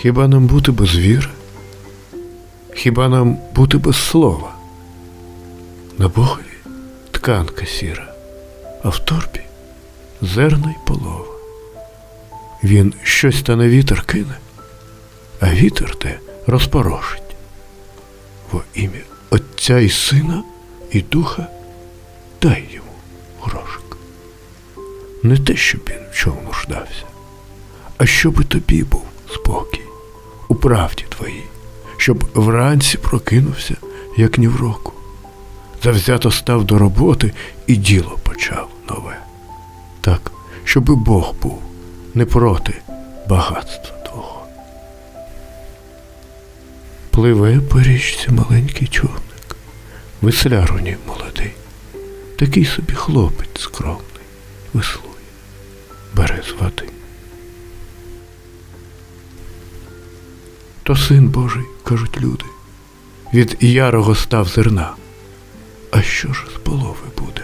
Хіба нам бути без віри? Хіба нам бути без слова? На Богові тканка сіра, а в торбі зерна й полова. Він щось та на вітер кине, а вітер те розпорошить. Во ім'я Отця і Сина і Духа дай йому грошик. Не те, щоб він в чому нуждався, а щоб і тобі був спокій правді твоїй, щоб вранці прокинувся, як ні в року. Завзято став до роботи і діло почав нове. Так, щоби Бог був не проти багатства твого. Пливе по річці маленький човник, весляр молодий, такий собі хлопець скромний, веслує, бере з води. То син Божий, кажуть люди, від ярого став зерна. А що ж з полови буде?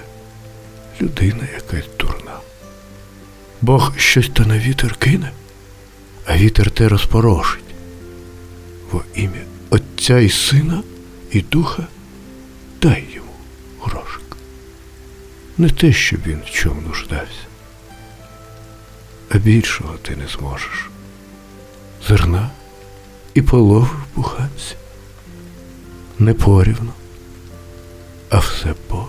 Людина якась дурна. Бог щось то на вітер кине, а вітер те розпорошить. Во ім'я Отця і Сина і Духа дай йому грошик. Не те, щоб він в чому нуждався, а більшого ти не зможеш. Зерна і половив буханці. Не порівну, а все по